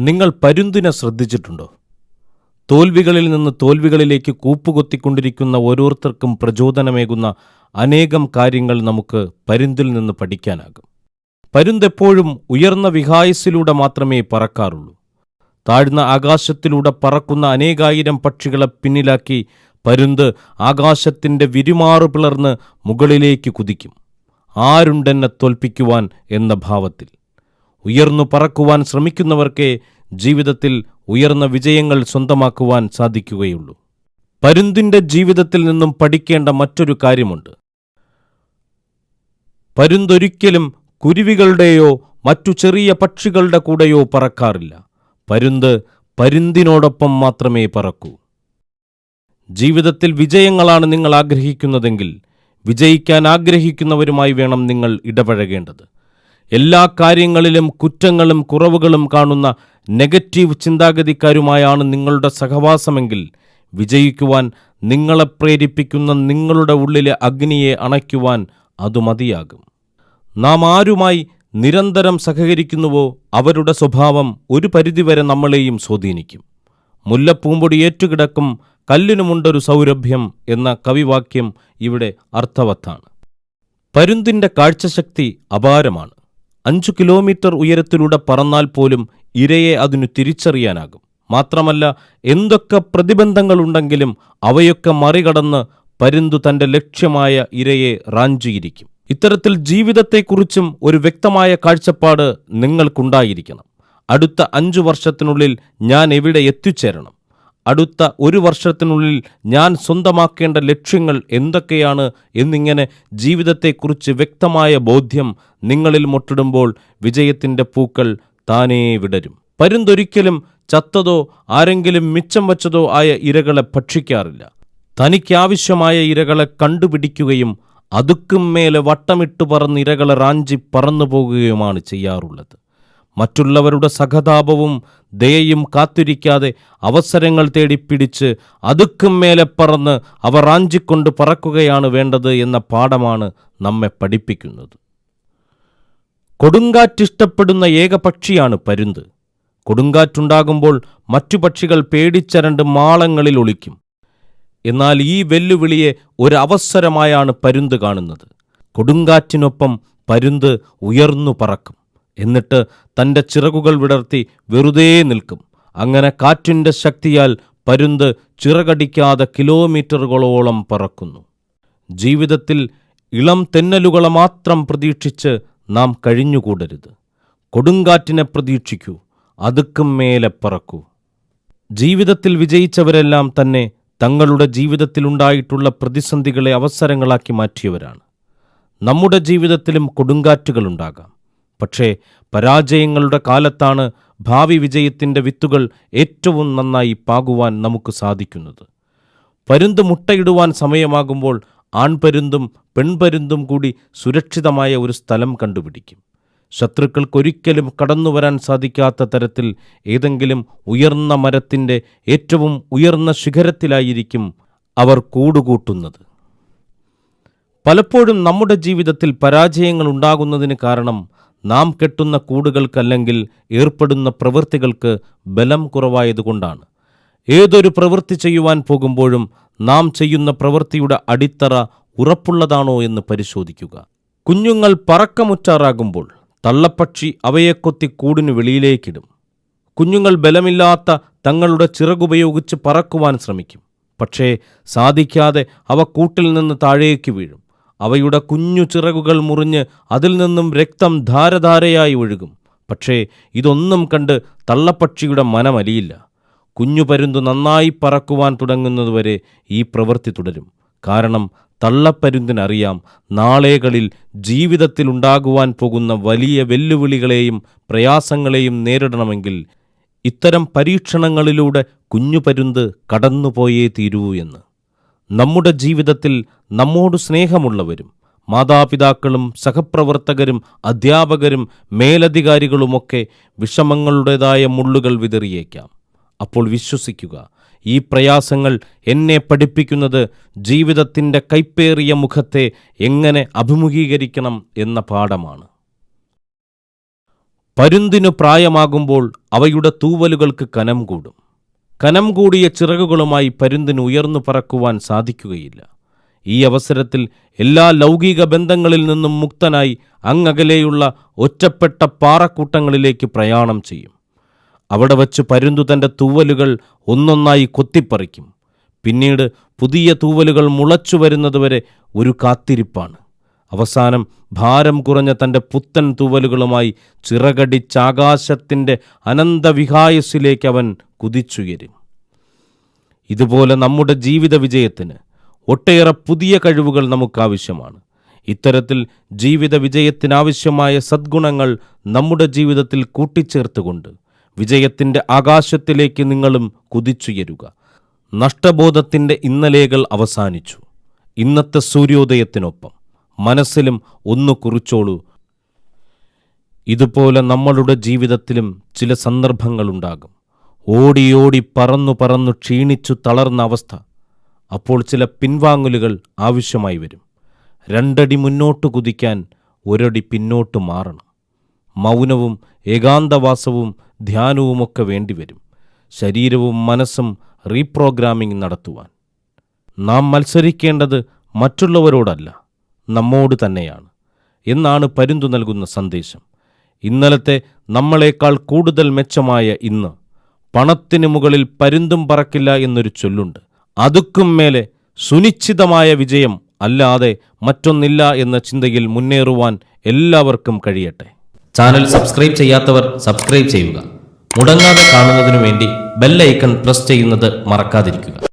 നിങ്ങൾ പരുന്തിനെ ശ്രദ്ധിച്ചിട്ടുണ്ടോ? തോൽവികളിൽ നിന്ന് തോൽവികളിലേക്ക് കൂപ്പുകൊത്തിക്കൊണ്ടിരിക്കുന്ന ഓരോരുത്തർക്കും പ്രചോദനമേകുന്ന അനേകം കാര്യങ്ങൾ നമുക്ക് പരുന്തിൽ നിന്ന് പഠിക്കാനാകും. പരുന്തെപ്പോഴും ഉയർന്ന വിഹായസിലൂടെ മാത്രമേ പറക്കാറുള്ളൂ. താഴ്ന്ന ആകാശത്തിലൂടെ പറക്കുന്ന അനേകായിരം പക്ഷികളെ പിന്നിലാക്കി പരുന്ത് ആകാശത്തിന്റെ വിരുമാറു പിളർന്ന് മുകളിലേക്ക് കുതിക്കും. ആരുണ്ടെന്നെ തോൽപ്പിക്കുവാൻ എന്ന ഭാവത്തിൽ. ഉയർന്നു പറക്കുവാൻ ശ്രമിക്കുന്നവർക്കേ ജീവിതത്തിൽ ഉയർന്ന വിജയങ്ങൾ സ്വന്തമാക്കുവാൻ സാധിക്കുകയുള്ളൂ. പരുന്തിന്റെ ജീവിതത്തിൽ നിന്നും പഠിക്കേണ്ട മറ്റൊരു കാര്യമുണ്ട്. പരുന്തൊരിക്കലും കുരുവികളുടെയോ മറ്റു ചെറിയ പക്ഷികളുടെ കൂടെയോ പറക്കാറില്ല. പരുന്ത് പരുന്തിനോടൊപ്പം മാത്രമേ പറക്കൂ. ജീവിതത്തിൽ വിജയങ്ങളാണ് നിങ്ങൾ ആഗ്രഹിക്കുന്നതെങ്കിൽ വിജയിക്കാൻ ആഗ്രഹിക്കുന്നവരുമായി വേണം നിങ്ങൾ ഇടപഴകേണ്ടത്. എല്ലാ കാര്യങ്ങളിലും കുറ്റങ്ങളും കുറവുകളും കാണുന്ന നെഗറ്റീവ് ചിന്താഗതിക്കാരുമായാണ് നിങ്ങളുടെ സഹവാസമെങ്കിൽ വിജയിക്കുവാൻ നിങ്ങളെ പ്രേരിപ്പിക്കുന്ന നിങ്ങളുടെ ഉള്ളിലെ അഗ്നിയെ അണയ്ക്കുവാൻ അത് മതിയാകും. നാം ആരുമായി നിരന്തരം സഹകരിക്കുന്നുവോ അവരുടെ സ്വഭാവം ഒരു പരിധിവരെ നമ്മളെയും സ്വാധീനിക്കും. മുല്ലപ്പൂമ്പൊടി ഏറ്റുകിടക്കും കല്ലിനുമുണ്ടൊരു സൗരഭ്യം എന്ന കവിവാക്യം ഇവിടെ അർത്ഥവത്താണ്. പരുന്തിന്റെ കാഴ്ചശക്തി അപാരമാണ്. അഞ്ചു കിലോമീറ്റർ ഉയരത്തിലൂടെ പറന്നാൽ പോലും ഇരയെ അതിനു തിരിച്ചറിയാനാകും. മാത്രമല്ല എന്തൊക്കെ പ്രതിബന്ധങ്ങളുണ്ടെങ്കിലും അവയൊക്കെ മറികടന്ന് പരുന്തു തന്റെ ലക്ഷ്യമായ ഇരയെ റാഞ്ചിയിരിക്കും. ഇത്തരത്തിൽ ജീവിതത്തെക്കുറിച്ചും ഒരു വ്യക്തമായ കാഴ്ചപ്പാട് നിങ്ങൾക്കുണ്ടായിരിക്കണം. അടുത്ത അഞ്ചു വർഷത്തിനുള്ളിൽ ഞാൻ എവിടെ എത്തിച്ചേരണം? അടുത്ത ഒരു വർഷത്തിനുള്ളിൽ ഞാൻ സ്വന്തമാക്കേണ്ട ലക്ഷ്യങ്ങൾ എന്തൊക്കെയാണ് എന്നിങ്ങനെ ജീവിതത്തെക്കുറിച്ച് വ്യക്തമായ ബോധ്യം നിങ്ങളിൽ മുട്ടിടുമ്പോൾ വിജയത്തിന്റെ പൂക്കൾ താനേ വിടരും. പരുന്തൊരിക്കലും ചത്തതോ ആരെങ്കിലും മിച്ചം വച്ചതോ ആയ ഇരകളെ ഭക്ഷിക്കാറില്ല. തനിക്കാവശ്യമായ ഇരകളെ കണ്ടുപിടിക്കുകയും അതുക്കും മേലെ വട്ടമിട്ട് പറന്ന് ഇരകളെ റാഞ്ചി പറന്നു പോകുകയുമാണ് ചെയ്യാറുള്ളത്. മറ്റുള്ളവരുടെ സഹതാപവും ദയയും കാത്തിരിക്കാതെ അവസരങ്ങൾ തേടിപ്പിടിച്ച് അതുക്കും മേലെ പറന്ന് അവർ റാഞ്ചിക്കൊണ്ട് പറക്കുകയാണ് വേണ്ടത് എന്ന പാഠമാണ് നമ്മെ പഠിപ്പിക്കുന്നത്. കൊടുങ്കാറ്റിഷ്ടപ്പെടുന്ന ഏക പക്ഷിയാണ് പരുന്ത്. കൊടുങ്കാറ്റുണ്ടാകുമ്പോൾ മറ്റു പക്ഷികൾ പേടിച്ചരണ്ട് മാളങ്ങളിൽ ഒളിക്കും. എന്നാൽ ഈ വെല്ലുവിളിയെ ഒരവസരമായാണ് പരുന്ത് കാണുന്നത്. കൊടുങ്കാറ്റിനൊപ്പം പരുന്ത് ഉയർന്നു പറക്കും. എന്നിട്ട് തന്റെ ചിറകുകൾ വിടർത്തി വെറുതെ നിൽക്കും. അങ്ങനെ കാറ്റിന്റെ ശക്തിയാൽ പരുന്ത് ചിറകടിക്കാതെ കിലോമീറ്ററുകളോളം പറക്കുന്നു. ജീവിതത്തിൽ ഇളം തെന്നലുകളെ മാത്രം പ്രതീക്ഷിച്ച് നാം കഴിഞ്ഞുകൂടരുത്. കൊടുങ്കാറ്റിനെ പ്രതീക്ഷിക്കൂ അതുക്കും മേലെ പറക്കൂ. ജീവിതത്തിൽ വിജയിച്ചവരെല്ലാം തന്നെ തങ്ങളുടെ ജീവിതത്തിലുണ്ടായിട്ടുള്ള പ്രതിസന്ധികളെ അവസരങ്ങളാക്കി മാറ്റിയവരാണ്. നമ്മുടെ ജീവിതത്തിലും കൊടുങ്കാറ്റുകളുണ്ടാകാം പക്ഷേ പരാജയങ്ങളുടെ കാലത്താണ് ഭാവി വിജയത്തിന്റെ വിത്തുകൾ ഏറ്റവും നന്നായി പാകുവാൻ നമുക്ക് സാധിക്കുന്നത്. പരുന്ത് മുട്ടയിടുവാൻ സമയമാകുമ്പോൾ ആൺപരുന്തും പെൺപരുന്തും കൂടി സുരക്ഷിതമായ ഒരു സ്ഥലം കണ്ടുപിടിക്കും. ശത്രുക്കൾക്കൊരിക്കലും കടന്നുവരാൻ സാധിക്കാത്ത തരത്തിൽ ഏതെങ്കിലും ഉയർന്ന മരത്തിന്റെ ഏറ്റവും ഉയർന്ന ശിഖരത്തിലായിരിക്കും അവർ കൂടുകൂട്ടുന്നത്. പലപ്പോഴും നമ്മുടെ ജീവിതത്തിൽ പരാജയങ്ങൾ ഉണ്ടാകുന്നതിന് കാരണം നാം കെട്ടുന്ന കൂടുകൾക്കല്ലെങ്കിൽ ഏർപ്പെടുന്ന പ്രവൃത്തികൾക്ക് ബലം കുറവായതുകൊണ്ടാണ്. ഏതൊരു പ്രവൃത്തി ചെയ്യുവാൻ പോകുമ്പോഴും നാം ചെയ്യുന്ന പ്രവൃത്തിയുടെ അടിത്തറ ഉറപ്പുള്ളതാണോ എന്ന് പരിശോധിക്കുക. കുഞ്ഞുങ്ങൾ പറക്കമുറ്റാറാകുമ്പോൾ തള്ളപ്പക്ഷി അവയെ കൊത്തി കൂടിനു വെളിയിലേക്കിടും. കുഞ്ഞുങ്ങൾ ബലമില്ലാത്ത തങ്ങളുടെ ചിറകുപയോഗിച്ച് പറക്കുവാൻ ശ്രമിക്കും. പക്ഷേ സാധിക്കാതെ അവ കൂട്ടിൽ നിന്ന് താഴേക്ക് വീഴും. അവയുടെ കുഞ്ഞു ചിറകുകൾ മുറിഞ്ഞ് അതിൽ നിന്നും രക്തം ധാരധാരയായി ഒഴുകും. പക്ഷേ ഇതൊന്നും കണ്ട് തള്ളപ്പക്ഷിയുടെ മനമലിയില്ല. കുഞ്ഞു പരുന്ത് നന്നായി പറക്കുവാൻ തുടങ്ങുന്നതുവരെ ഈ പ്രവൃത്തി തുടരും. കാരണം തള്ളപ്പരുന്തിനറിയാം നാളേകളിൽ ജീവിതത്തിലുണ്ടാകുവാൻ പോകുന്ന വലിയ വെല്ലുവിളികളെയും പ്രയാസങ്ങളെയും നേരിടണമെങ്കിൽ ഇത്തരം പരീക്ഷണങ്ങളിലൂടെ കുഞ്ഞു പരുന്ത് കടന്നുപോയേ തീരൂ എന്ന്. നമ്മുടെ ജീവിതത്തിൽ നമ്മോട് സ്നേഹമുള്ളവരും മാതാപിതാക്കളും സഹപ്രവർത്തകരും അധ്യാപകരും മേലധികാരികളുമൊക്കെ വിഷമങ്ങളുടേതായ മുള്ളുകൾ വിതറിയേക്കാം. അപ്പോൾ വിശ്വസിക്കുക ഈ പ്രയാസങ്ങൾ എന്നെ പഠിപ്പിക്കുന്നത് ജീവിതത്തിന്റെ കൈപ്പേറിയ മുഖത്തെ എങ്ങനെ അഭിമുഖീകരിക്കണം എന്ന പാഠമാണ്. പരുന്തിനു പ്രായമാകുമ്പോൾ അവയുടെ തൂവലുകൾക്ക് കനം കൂടും. കനം കൂടിയ ചിറകുകളുമായി പരുന്തിന് ഉയർന്നു പറക്കുവാൻ സാധിക്കുകയില്ല. ഈ അവസരത്തിൽ എല്ലാ ലൗകിക ബന്ധങ്ങളിൽ നിന്നും മുക്തനായി അങ്ങകലെയുള്ള ഒറ്റപ്പെട്ട പാറക്കൂട്ടങ്ങളിലേക്ക് പ്രയാണം ചെയ്യും. അവിടെ വച്ച് പരുന്തു തന്റെ തൂവലുകൾ ഒന്നൊന്നായി കൊത്തിപ്പറിക്കും. പിന്നീട് പുതിയ തൂവലുകൾ മുളച്ചു വരുന്നതുവരെ ഒരു കാത്തിരിപ്പാണ്. അവസാനം ഭാരം കുറഞ്ഞ തന്റെ പുത്തൻ തൂവലുകളുമായി ചിറകടിച്ചാകാശത്തിന്റെ അനന്തവിഹായസിലേക്ക് അവൻ കുതിച്ചുയരും. ഇതുപോലെ നമ്മുടെ ജീവിത വിജയത്തിന് ഒട്ടേറെ പുതിയ കഴിവുകൾ നമുക്കാവശ്യമാണ്. ഇത്തരത്തിൽ ജീവിത വിജയത്തിനാവശ്യമായ സദ്ഗുണങ്ങൾ നമ്മുടെ ജീവിതത്തിൽ കൂട്ടിച്ചേർത്തുകൊണ്ട് വിജയത്തിന്റെ ആകാശത്തിലേക്ക് നിങ്ങളും കുതിച്ചുയരുക. നഷ്ടബോധത്തിന്റെ ഇന്നലേകൾ അവസാനിച്ചു. ഇന്നത്തെ സൂര്യോദയത്തിനൊപ്പം. മനസ്സിലും ഒന്ന് കുറിച്ചോളൂ. ഇതുപോലെ നമ്മളുടെ ജീവിതത്തിലും ചില സന്ദർഭങ്ങളുണ്ടാകും. ഓടിയോടി ഓടി പറന്നു പറന്നു ക്ഷീണിച്ചു തളർന്ന അവസ്ഥ. അപ്പോൾ ചില പിൻവാങ്ങലുകൾ ആവശ്യമായി വരും. രണ്ടടി മുന്നോട്ട് കുതിക്കാൻ ഒരടി പിന്നോട്ട് മാറണം. മൗനവും ഏകാന്തവാസവും ധ്യാനവുമൊക്കെ വേണ്ടിവരും. ശരീരവും മനസ്സും റീപ്രോഗ്രാമിംഗ് നടത്തുവാൻ. നാം മത്സരിക്കേണ്ടത് മറ്റുള്ളവരോടല്ല. നമ്മോട് തന്നെയാണ്. എന്നാണ് പരുന്തു നൽകുന്ന സന്ദേശം. ഇന്നലത്തെ നമ്മളെക്കാൾ കൂടുതൽ മെച്ചമായ ഇന്ന് പണത്തിന് മുകളിൽ പരുന്തും പറക്കില്ല എന്നൊരു ചൊല്ലുണ്ട്. അതുക്കും മേലെ സുനിശ്ചിതമായ വിജയം അല്ലാതെ മറ്റൊന്നില്ല എന്ന ചിന്തയിൽ മുന്നേറുവാൻ എല്ലാവർക്കും കഴിയട്ടെ. ചാനൽ സബ്സ്ക്രൈബ് ചെയ്യാത്തവർ സബ്സ്ക്രൈബ് ചെയ്യുക. മുടങ്ങാതെ കാണുന്നതിനു വേണ്ടി ബെല്ലൈക്കൺ പ്രസ് ചെയ്യുന്നത് മറക്കാതിരിക്കുക.